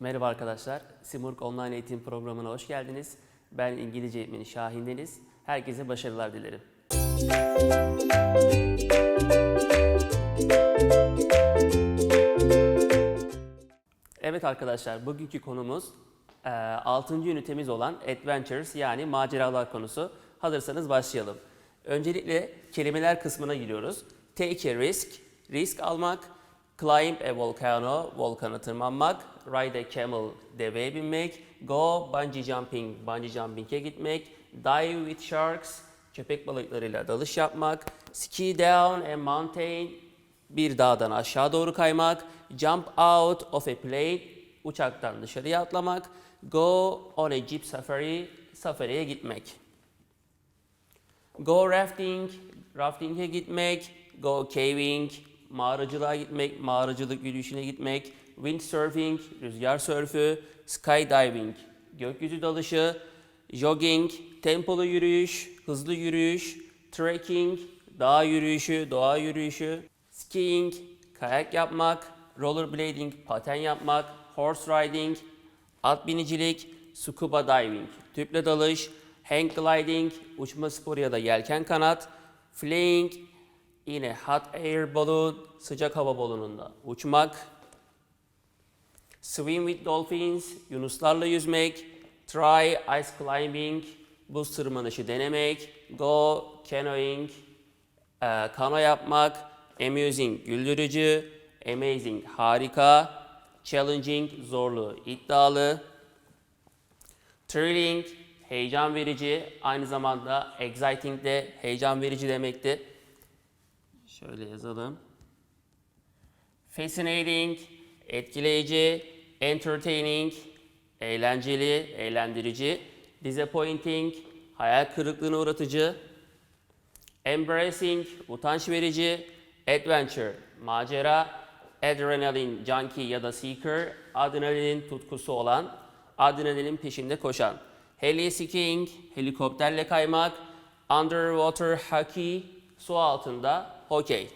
Merhaba arkadaşlar, Simurg Online Eğitim Programı'na hoş geldiniz. Ben İngilizce eğitmeni Şahin Deniz. Herkese başarılar dilerim. Evet arkadaşlar, bugünkü konumuz 6. ünitemiz olan Adventures yani maceralar konusu. Hazırsanız başlayalım. Öncelikle kelimeler kısmına giriyoruz. Take a risk, risk almak. Climb a volcano, volkana tırmanmak. Ride a camel, deveye binmek. Go bungee jumping, bungee jumping'e gitmek. Dive with sharks, köpek balıklarıyla dalış yapmak. Ski down a mountain, bir dağdan aşağı doğru kaymak. Jump out of a plane, uçaktan dışarıya atlamak. Go on a jeep safari, safariye gitmek. Go rafting, rafting'e gitmek. Go caving, mağaracılığa gitmek, mağaracılık yürüyüşüne gitmek. Windsurfing, rüzgar sörfü. Skydiving, gökyüzü dalışı. Jogging, tempolu yürüyüş, hızlı yürüyüş. Trekking, dağ yürüyüşü, doğa yürüyüşü. Skiing, kayak yapmak. Rollerblading, paten yapmak. Horse riding, at binicilik. Scuba diving, tüple dalış. Hang gliding, uçma sporu ya da yelken kanat. Flying, yine hot air balloon, sıcak hava balonunda uçmak. Swim with dolphins, yunuslarla yüzmek. Try ice climbing, buz tırmanışı denemek. Go canoeing, e, kano yapmak. Amusing, güldürücü. Amazing, harika. Challenging, zorlu, iddialı. Thrilling, heyecan verici. Aynı zamanda exciting de heyecan verici demekti. Şöyle yazalım. Fascinating, etkileyici, entertaining, eğlenceli, eğlendirici, disappointing, hayal kırıklığına uğratıcı, embarrassing, utanç verici, adventure, macera, adrenaline junkie ya da seeker, adrenalin tutkusu olan, adrenalin peşinde koşan, heli skiing, helikopterle kaymak, underwater hockey, su altında hokey.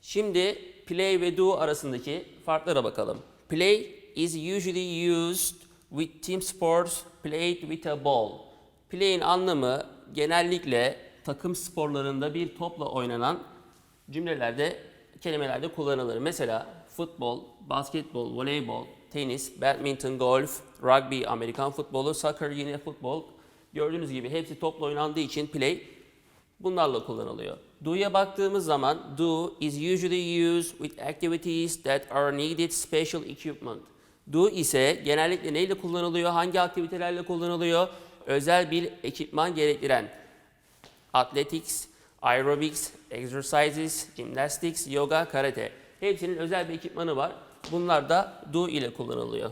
Şimdi play ve do arasındaki farklara bakalım. Play is usually used with team sports played with a ball. Play'in anlamı genellikle takım sporlarında bir topla oynanan cümlelerde, kelimelerde kullanılır. Mesela futbol, basketbol, voleybol, tenis, badminton, golf, rugby, Amerikan futbolu, soccer yine futbol. Gördüğünüz gibi hepsi topla oynandığı için play bunlarla kullanılıyor. Do'ya baktığımız zaman do is usually used with activities that are needed special equipment. Do ise genellikle neyle kullanılıyor, hangi aktivitelerle kullanılıyor? Özel bir ekipman gerektiren athletics, aerobics, exercises, gymnastics, yoga, karate. Hepsinin özel bir ekipmanı var. Bunlar da do ile kullanılıyor.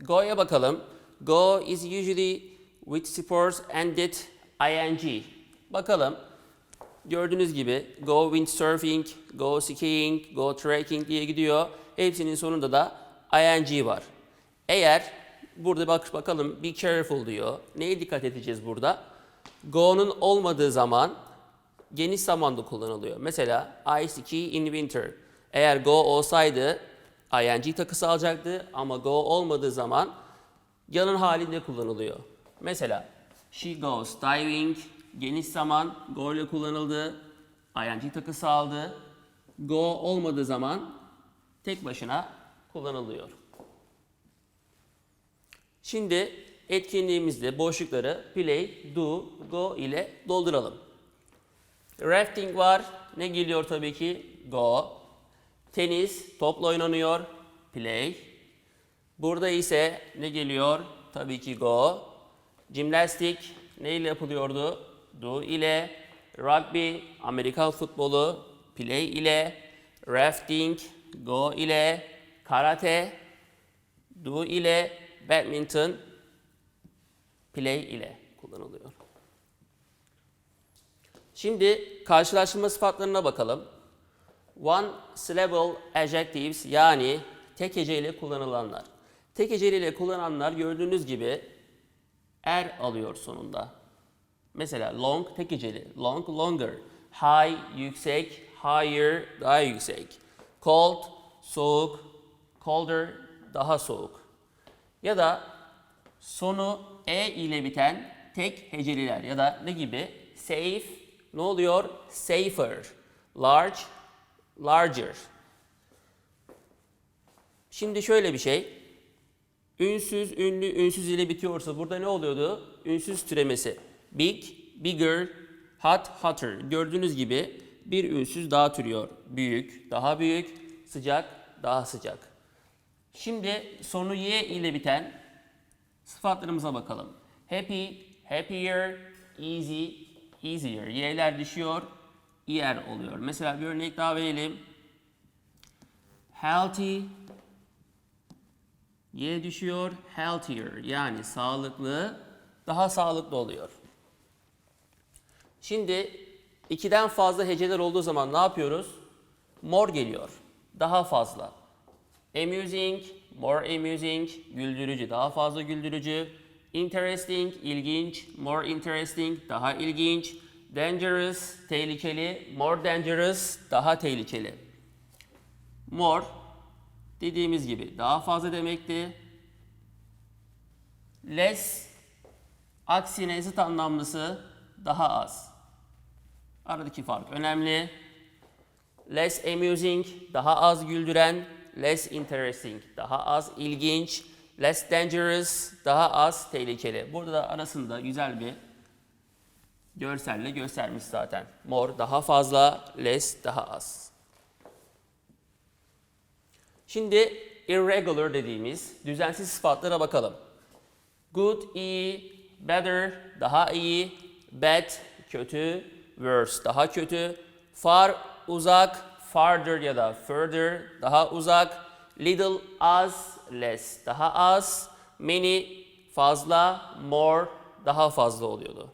Go'ya bakalım. Go is usually with sports ended ing. Bakalım. Gördüğünüz gibi go windsurfing, go skiing, go trekking diye gidiyor. Hepsinin sonunda da ing var. Eğer burada bak bakalım be careful diyor. Neye dikkat edeceğiz burada? Go'nun olmadığı zaman geniş zamanda kullanılıyor. Mesela I ski in winter. Eğer go olsaydı ing takısı alacaktı ama go olmadığı zaman yanın halinde kullanılıyor. Mesela she goes diving geniş zaman go ile kullanıldı. ing takısı aldı. Go olmadığı zaman tek başına kullanılıyor. Şimdi etkinliğimizde boşlukları play, do, go ile dolduralım. Rafting var. Ne geliyor tabii ki? Go. Tenis, topla oynanıyor. Play. Burada ise ne geliyor? Tabii ki go. Jimnastik ne ile yapılıyordu? Do ile. Rugby, Amerikan futbolu. Play ile. Rafting, go ile. Karate, do ile. Badminton, play ile kullanılıyor. Şimdi karşılaştırma sıfatlarına bakalım. One syllable adjectives yani tek heceyle kullanılanlar. Tek heceyle kullananlar gördüğünüz gibi er alıyor sonunda. Mesela long tek heceli, long longer, high yüksek, higher daha yüksek, cold soğuk, colder, daha soğuk. Ya da sonu e ile biten tek heceliler ya da ne gibi? Safe, ne oluyor? Safer, large, larger. Şimdi şöyle bir şey. Ünsüz, ünlü, ünsüz ile bitiyorsa burada ne oluyordu? Ünsüz türemesi. Big, bigger, hot, hotter. Gördüğünüz gibi bir ünsüz daha türüyor. Büyük, daha büyük, sıcak, daha sıcak. Şimdi sonu y ile biten sıfatlarımıza bakalım. Happy, happier, easy, easier. Y'ler düşüyor, er oluyor. Mesela bir örnek daha verelim. Healthy, Y düşüyor, healthier yani sağlıklı, daha sağlıklı oluyor. Şimdi ikiden fazla heceler olduğu zaman ne yapıyoruz? More geliyor, daha fazla. Amusing, more amusing, güldürücü, daha fazla güldürücü. Interesting, ilginç, more interesting, daha ilginç. Dangerous, tehlikeli, more dangerous, daha tehlikeli. More, dediğimiz gibi daha fazla demekti. Less, aksine zıt anlamlısı daha az. Aradaki fark önemli. Less amusing, daha az güldüren. Less interesting, daha az ilginç. Less dangerous, daha az tehlikeli. Burada da arasında güzel bir görselle göstermiş zaten. More, daha fazla, less, daha az. Şimdi irregular dediğimiz düzensiz sıfatlara bakalım. Good, iyi, better, daha iyi, bad, kötü, worse, daha kötü, far, uzak, farther ya da further, daha uzak, little, az, less, daha az, many, fazla, more, daha fazla oluyordu.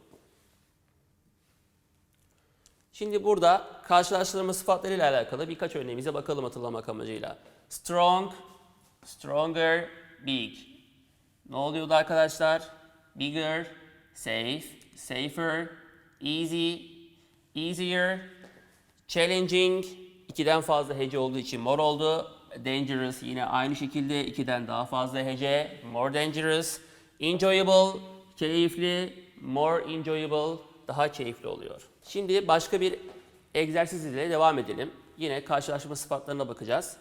Şimdi burada karşılaştırma sıfatlarıyla alakalı birkaç örneğimize bakalım hatırlamak amacıyla. Strong, stronger, big. Ne oluyordu arkadaşlar? Bigger, safe, safer, easy, easier, challenging, ikiden fazla hece olduğu için more oldu. Dangerous yine aynı şekilde ikiden daha fazla hece, more dangerous. Enjoyable, keyifli, more enjoyable, daha keyifli oluyor. Şimdi başka bir egzersiz ile devam edelim. Yine karşılaşma sıfatlarına bakacağız.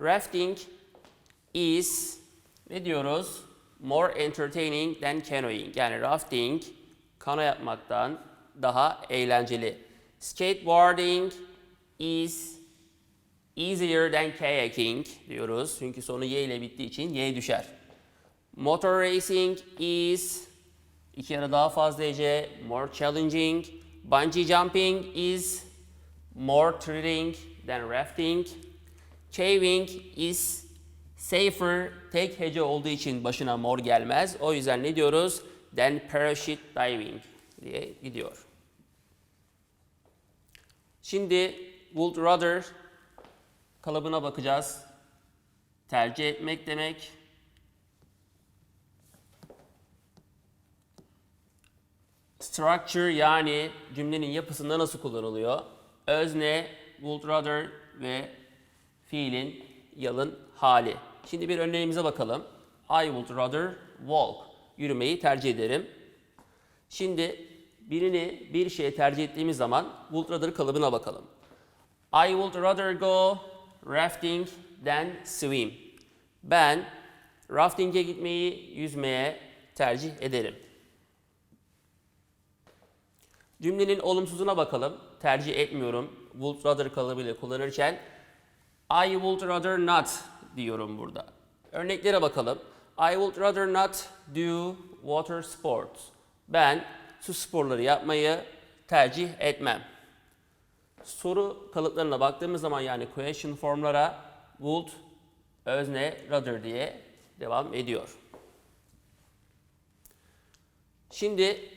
Rafting is ne diyoruz? More entertaining than canoeing. Yani rafting kano yapmaktan daha eğlenceli. Skateboarding is easier than kayaking diyoruz. Çünkü sonu y ile bittiği için y düşer. Motor racing is iki ara daha fazla hece, more challenging. Bungee jumping is more thrilling than rafting. Caving is safer. Tek hece olduğu için başına mor gelmez. O yüzden ne diyoruz? Than parachute diving diye gidiyor. Şimdi would rather kalıbına bakacağız. Tercih etmek demek. Structure yani cümlenin yapısında nasıl kullanılıyor? Özne, would rather ve fiilin yalın hali. Şimdi bir örneğimize bakalım. I would rather walk. Yürümeyi tercih ederim. Şimdi birini bir şeye tercih ettiğimiz zaman would rather kalıbına bakalım. I would rather go rafting than swim. Ben rafting'e gitmeyi yüzmeye tercih ederim. Cümlenin olumsuzuna bakalım. Tercih etmiyorum. Would rather kalıbıyla kullanırken I would rather not diyorum burada. Örneklere bakalım. I would rather not do water sports. Ben su sporları yapmayı tercih etmem. Soru kalıplarına baktığımız zaman yani question formlara would, özne, rather diye devam ediyor. Şimdi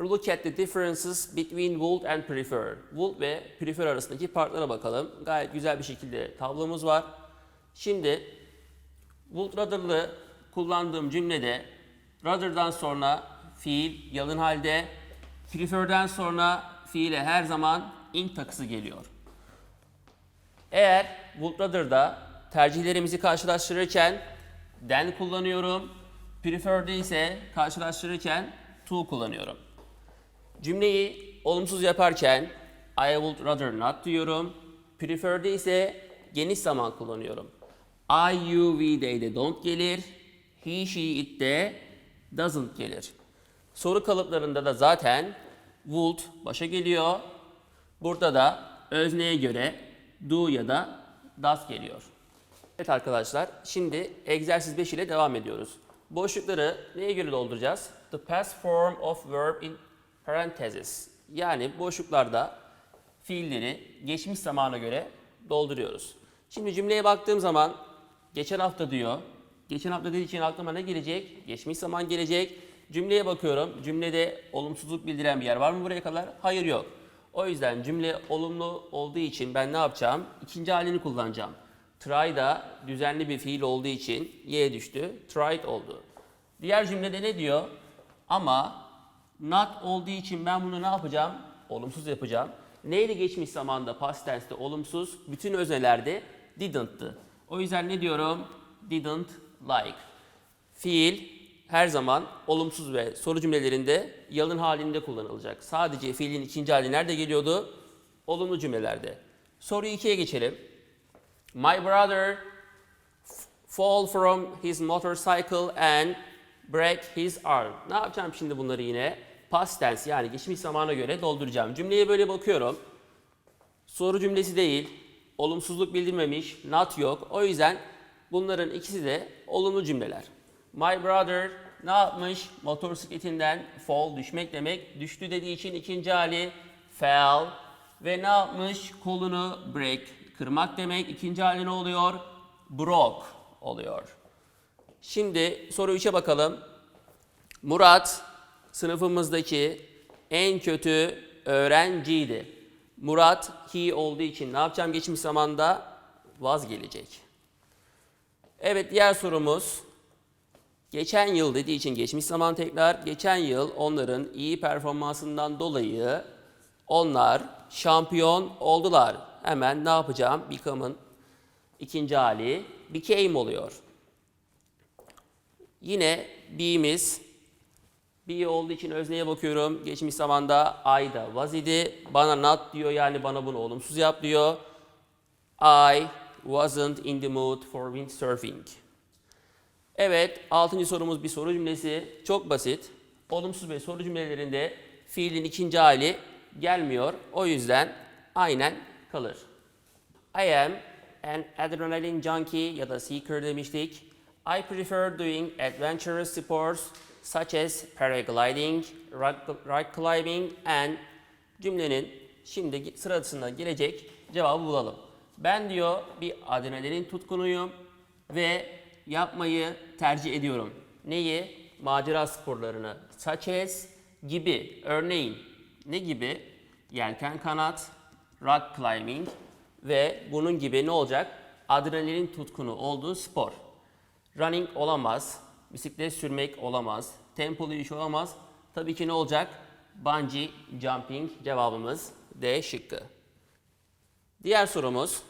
Look at the differences between would and prefer. Would ve prefer arasındaki farklara bakalım. Gayet güzel bir şekilde tablomuz var. Şimdi would rather'lı kullandığım cümlede rather'dan sonra fiil yalın halde, prefer'den sonra fiile her zaman ing takısı geliyor. Eğer would rather'da tercihlerimizi karşılaştırırken then kullanıyorum. Prefer'de ise karşılaştırırken to kullanıyorum. Cümleyi olumsuz yaparken I would rather not diyorum. Prefer'de ise geniş zaman kullanıyorum. I, you, we, they de don't gelir. He, she, it de doesn't gelir. Soru kalıplarında da zaten would başa geliyor. Burada da özneye göre do ya da does geliyor. Evet arkadaşlar, şimdi egzersiz 5 ile devam ediyoruz. Boşlukları neye göre dolduracağız? The past form of verb in parentheses. Yani boşluklarda fiilleri geçmiş zamana göre dolduruyoruz. Şimdi cümleye baktığım zaman geçen hafta diyor. Geçen hafta dediği için aklıma ne gelecek? Geçmiş zaman gelecek. Cümleye bakıyorum. Cümlede olumsuzluk bildiren bir yer var mı buraya kadar? Hayır yok. O yüzden cümle olumlu olduğu için ben ne yapacağım? İkinci halini kullanacağım. Try da düzenli bir fiil olduğu için y düştü. Tried oldu. Diğer cümlede ne diyor? Ama not olduğu için ben bunu ne yapacağım? Olumsuz yapacağım. Neydi geçmiş zamanda past tense'te olumsuz? Bütün öznelerde didn't'tı. O yüzden ne diyorum? Didn't like. Fiil her zaman olumsuz ve soru cümlelerinde yalın halinde kullanılacak. Sadece fiilin ikinci hali nerede geliyordu? Olumlu cümlelerde. Soru 2'ye geçelim. My brother fall from his motorcycle and break his arm. Ne yapacağım şimdi bunları yine? Past tense yani geçmiş zamana göre dolduracağım. Cümleye böyle bakıyorum. Soru cümlesi değil, olumsuzluk bildirmemiş, not yok. O yüzden bunların ikisi de olumlu cümleler. My brother ne yapmış? Motosikletinden fall düşmek demek. Düştü dediği için ikinci hali fell. Ve ne yapmış? Kolunu break kırmak demek. İkinci hali ne oluyor? Broke oluyor. Şimdi soru 3'e bakalım. Murat sınıfımızdaki en kötü öğrenciydi. Murat he olduğu için ne yapacağım geçmiş zamanda? Vazgelecek. Evet diğer sorumuz. Geçen yıl dediği için geçmiş zaman tekrar. Geçen yıl onların iyi performansından dolayı onlar şampiyon oldular. Hemen ne yapacağım? Become'ın ikinci hali became oluyor. Yine be'miz be olduğu için özneye bakıyorum. Geçmiş zamanda I da was idi. Bana not diyor yani bana bunu olumsuz yap diyor. I wasn't in the mood for windsurfing. Evet, altıncı sorumuz bir soru cümlesi. Çok basit. Olumsuz ve soru cümlelerinde fiilin ikinci hali gelmiyor. O yüzden aynen kalır. I am an adrenaline junkie ya da seeker demiştik. I prefer doing adventurous sports such as paragliding, rock, climbing and cümlenin şimdi sırasında gelecek cevabı bulalım. Ben diyor bir adrenalin tutkunuyum ve yapmayı tercih ediyorum. Neyi? Macera sporlarını. Such as gibi. Örneğin ne gibi? Yelken kanat, rock climbing ve bunun gibi ne olacak? Adrenalin tutkunu olduğu spor. Running olamaz, bisiklet sürmek olamaz, tempolu iş olamaz. Tabii ki ne olacak? Bungee jumping cevabımız D şıkkı. Diğer sorumuz.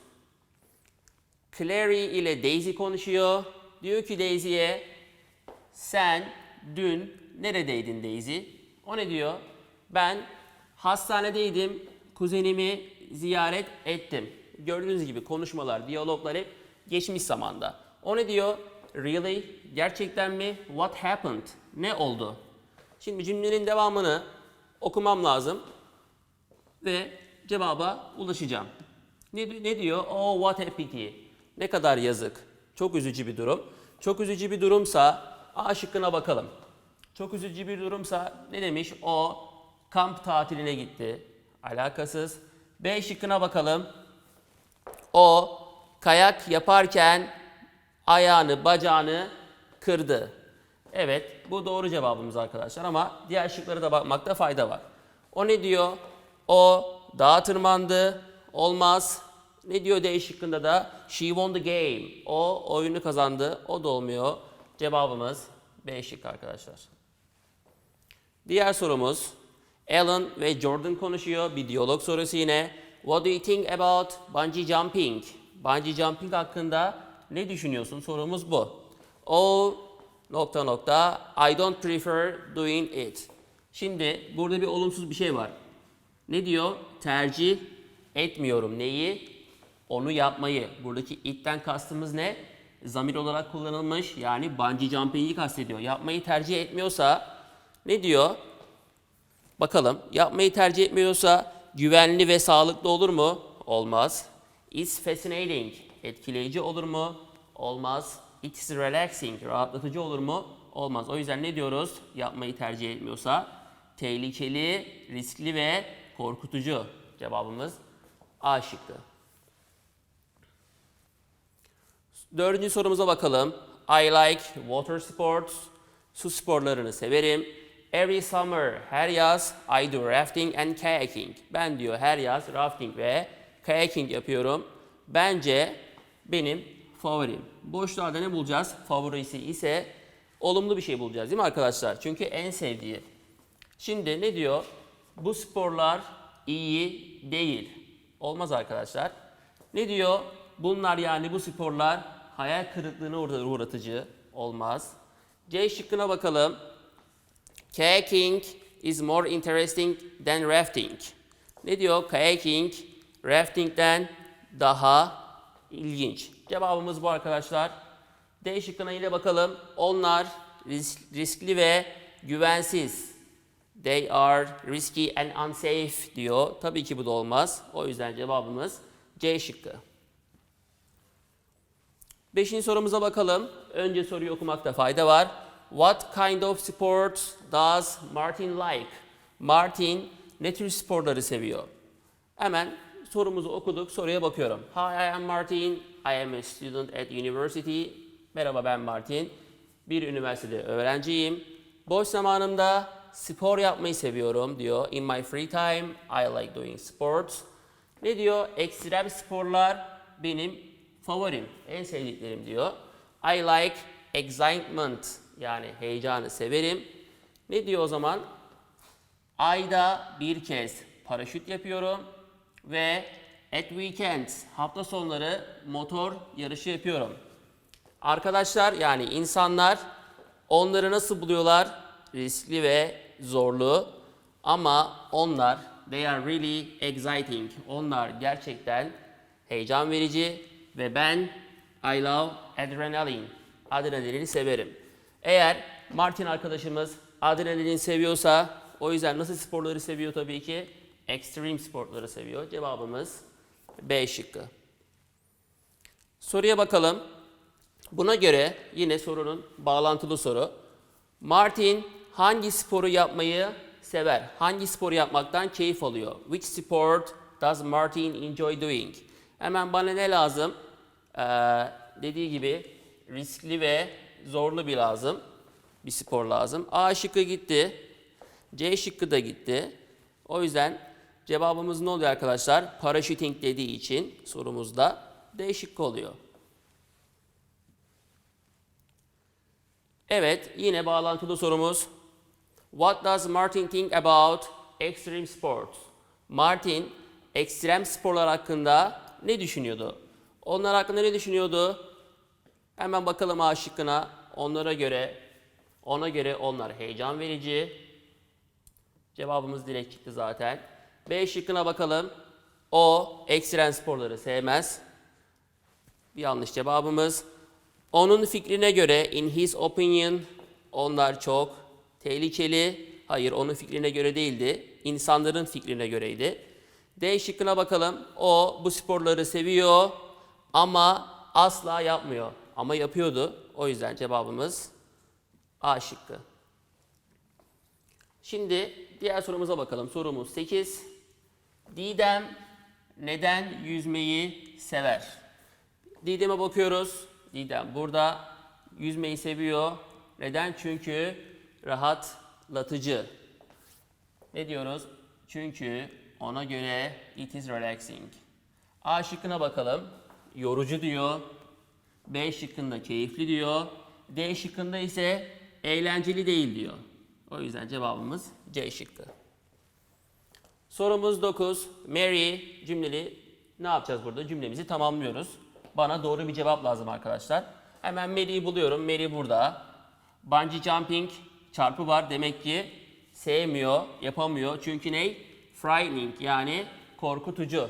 Clary ile Daisy konuşuyor. Diyor ki Daisy'ye sen dün neredeydin Daisy? O ne diyor? Ben hastanedeydim. Kuzenimi ziyaret ettim. Gördüğünüz gibi konuşmalar, diyaloglar hep geçmiş zamanda. O ne diyor? Really? Gerçekten mi? What happened? Ne oldu? Şimdi cümlenin devamını okumam lazım ve cevaba ulaşacağım. Ne, ne diyor? Oh what a pity. Ne kadar yazık. Çok üzücü bir durum. Çok üzücü bir durumsa A şıkkına bakalım. Çok üzücü bir durumsa ne demiş? O kamp tatiline gitti. Alakasız. B şıkkına bakalım. O kayak yaparken ayağını, bacağını kırdı. Evet, bu doğru cevabımız arkadaşlar ama diğer şıklara da bakmakta fayda var. O ne diyor? O dağa tırmandı. Olmaz. Ne diyor D şıkkında da? She won the game. O oyunu kazandı. O da olmuyor. Cevabımız B şık arkadaşlar. Diğer sorumuz. Alan ve Jordan konuşuyor. Bir diyalog sorusu yine. What do you think about bungee jumping? Bungee jumping hakkında ne düşünüyorsun? Sorumuz bu. O nokta nokta I don't prefer doing it. Şimdi burada bir olumsuz bir şey var. Ne diyor? Tercih etmiyorum. Neyi? Onu yapmayı. Buradaki it'ten kastımız ne? Zamir olarak kullanılmış. Yani bungee jumping'i kastediyor. Yapmayı tercih etmiyorsa ne diyor? Bakalım. Yapmayı tercih etmiyorsa güvenli ve sağlıklı olur mu? Olmaz. It's fascinating. Etkileyici olur mu? Olmaz. It's relaxing. Rahatlatıcı olur mu? Olmaz. O yüzden ne diyoruz? Yapmayı tercih etmiyorsa tehlikeli, riskli ve korkutucu. Cevabımız A şıkkı. Dördüncü sorumuza bakalım. I like water sports. Su sporlarını severim. Every summer, her yaz, I do rafting and kayaking. Ben diyor her yaz rafting ve kayaking yapıyorum. Bence benim favorim. Boşluğa ne bulacağız? Favorisi ise olumlu bir şey bulacağız değil mi arkadaşlar? Çünkü en sevdiği. Şimdi ne diyor? Bu sporlar iyi değil. Olmaz arkadaşlar. Ne diyor? Bunlar yani bu sporlar hayal kırıklığına uğra- uğratıcı. Olmaz. C şıkkına bakalım. Kayaking is more interesting than rafting. Ne diyor? Kayaking rafting'den daha ilginç. Cevabımız bu arkadaşlar. D şıkkına yine bakalım. Onlar risk- riskli ve güvensiz. They are risky and unsafe diyor. Tabii ki bu da olmaz. O yüzden cevabımız C şıkkı. Beşinci sorumuza bakalım. Önce soruyu okumakta fayda var. What kind of sports does Martin like? Martin ne tür sporları seviyor? Hemen sorumuzu okuduk, soruya bakıyorum. Hi, I am Martin. I am a student at university. Merhaba ben Martin. Bir üniversitede öğrenciyim. Boş zamanımda spor yapmayı seviyorum diyor. In my free time, I like doing sports. Ne diyor? Ekstrem sporlar benim favorim, en sevdiklerim diyor. I like excitement yani heyecanı severim. Ne diyor o zaman? Ayda bir kez paraşüt yapıyorum ve at weekends hafta sonları motor yarışı yapıyorum. Arkadaşlar yani insanlar onları nasıl buluyorlar? Riskli ve zorlu. Ama onlar they are really exciting. Onlar gerçekten heyecan verici ve ben I love adrenaline. Adrenalini severim. Eğer Martin arkadaşımız adrenalin seviyorsa o yüzden nasıl sporları seviyor tabii ki? Extreme sporları seviyor. Cevabımız B şıkkı. Soruya bakalım. Buna göre yine sorunun bağlantılı soru. Martin hangi sporu yapmayı sever? Hangi sporu yapmaktan keyif alıyor? Which sport does Martin enjoy doing? Hemen bana ne lazım? Ee, dediği gibi riskli ve zorlu bir lazım. Bir spor lazım. A şıkkı gitti. C şıkkı da gitti. O yüzden cevabımız ne oluyor arkadaşlar? Paraşüting dediği için sorumuzda D şıkkı oluyor. Evet, yine bağlantılı sorumuz. What does Martin think about extreme sports? Martin ekstrem sporlar hakkında ne düşünüyordu? Onlar hakkında ne düşünüyordu? Hemen bakalım A şıkkına. Onlara göre, ona göre onlar heyecan verici. Cevabımız direkt çıktı zaten. B şıkkına bakalım. O ekstrem sporları sevmez. Bir yanlış cevabımız. Onun fikrine göre in his opinion onlar çok tehlikeli. Hayır onun fikrine göre değildi. İnsanların fikrine göreydi. D şıkkına bakalım. O bu sporları seviyor ama asla yapmıyor. Ama yapıyordu. O yüzden cevabımız A şıkkı. Şimdi diğer sorumuza bakalım. Sorumuz 8. Didem neden yüzmeyi sever? Didem'e bakıyoruz. Didem burada yüzmeyi seviyor. Neden? Çünkü rahatlatıcı. Ne diyoruz? Çünkü ona göre it is relaxing. A şıkkına bakalım. Yorucu diyor. B şıkkında keyifli diyor. D şıkkında ise eğlenceli değil diyor. O yüzden cevabımız C şıkkı. Sorumuz 9. Mary cümleli ne yapacağız burada? Cümlemizi tamamlıyoruz. Bana doğru bir cevap lazım arkadaşlar. Hemen Mary'i buluyorum. Mary burada. Bungee jumping çarpı var. Demek ki sevmiyor, yapamıyor. Çünkü ne? Frightening yani korkutucu.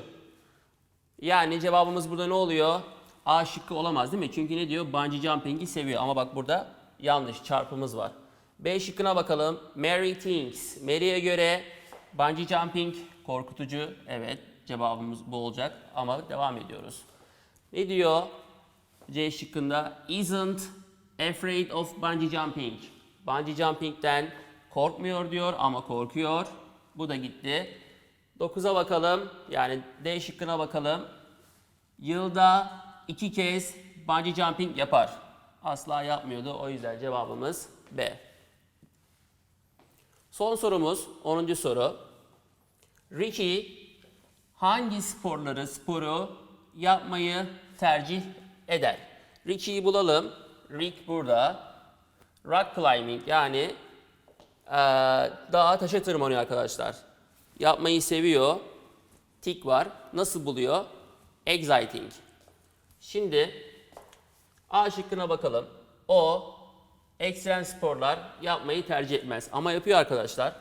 Yani cevabımız burada ne oluyor? A şıkkı olamaz değil mi? Çünkü ne diyor? Bungee jumping'i seviyor. Ama bak burada yanlış çarpımız var. B şıkkına bakalım. Mary thinks. Mary'e göre bungee jumping korkutucu. Evet cevabımız bu olacak. Ama devam ediyoruz. Ne diyor? C şıkkında isn't afraid of bungee jumping. Bungee jumping'den korkmuyor diyor ama korkuyor. Bu da gitti. 9'a bakalım. Yani D şıkkına bakalım. Yılda iki kez bungee jumping yapar. Asla yapmıyordu. O yüzden cevabımız B. Son sorumuz 10. soru. Ricky hangi sporları, sporu yapmayı tercih eder? Ricky'yi bulalım. Rick burada. Rock climbing yani eee dağa taşa tırmanıyor arkadaşlar. Yapmayı seviyor. Tik var. Nasıl buluyor? Exciting. Şimdi A şıkkına bakalım. O ekstrem sporlar yapmayı tercih etmez. Ama yapıyor arkadaşlar.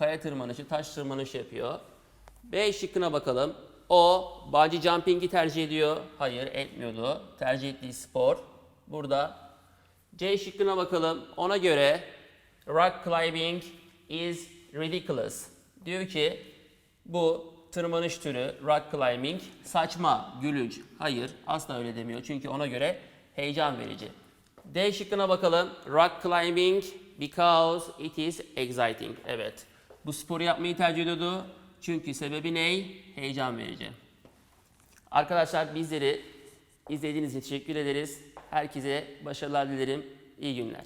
Kaya tırmanışı, taş tırmanışı yapıyor. B şıkkına bakalım. O bungee jumping'i tercih ediyor. Hayır etmiyordu. Tercih ettiği spor. Burada. C şıkkına bakalım. Ona göre rock climbing is ridiculous. Diyor ki bu tırmanış türü rock climbing saçma, gülünç. Hayır asla öyle demiyor. Çünkü ona göre heyecan verici. D şıkkına bakalım. Rock climbing because it is exciting. Evet. Bu sporu yapmayı tercih ediyordu. Çünkü sebebi ne? Heyecan verici. Arkadaşlar bizleri izlediğiniz için teşekkür ederiz. Herkese başarılar dilerim. İyi günler.